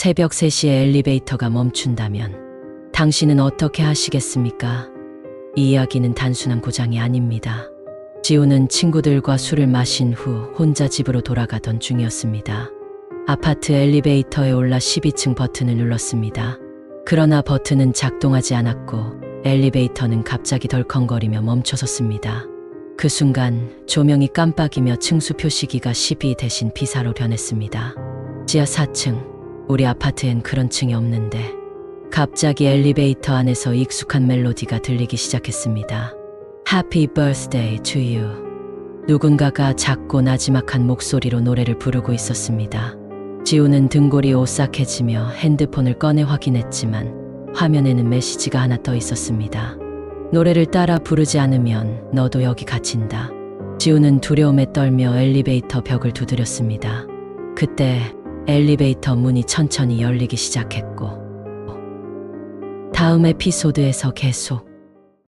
새벽 3시에 엘리베이터가 멈춘다면 당신은 어떻게 하시겠습니까? 이 이야기는 단순한 고장이 아닙니다. 지우는 친구들과 술을 마신 후 혼자 집으로 돌아가던 중이었습니다. 아파트 엘리베이터에 올라 12층 버튼을 눌렀습니다. 그러나 버튼은 작동하지 않았고 엘리베이터는 갑자기 덜컹거리며 멈춰섰습니다. 그 순간 조명이 깜빡이며 층수 표시기가 12 대신 비사로 변했습니다. 지하 4층. 우리 아파트엔 그런 층이 없는데 갑자기 엘리베이터 안에서 익숙한 멜로디가 들리기 시작했습니다. Happy birthday to you. 누군가가 작고 나지막한 목소리로 노래를 부르고 있었습니다. 지우는 등골이 오싹해지며 핸드폰을 꺼내 확인했지만 화면에는 메시지가 하나 떠 있었습니다. 노래를 따라 부르지 않으면 너도 여기 갇힌다. 지우는 두려움에 떨며 엘리베이터 벽을 두드렸습니다. 그때 엘리베이터 문이 천천히 열리기 시작했고 다음 에피소드에서 계속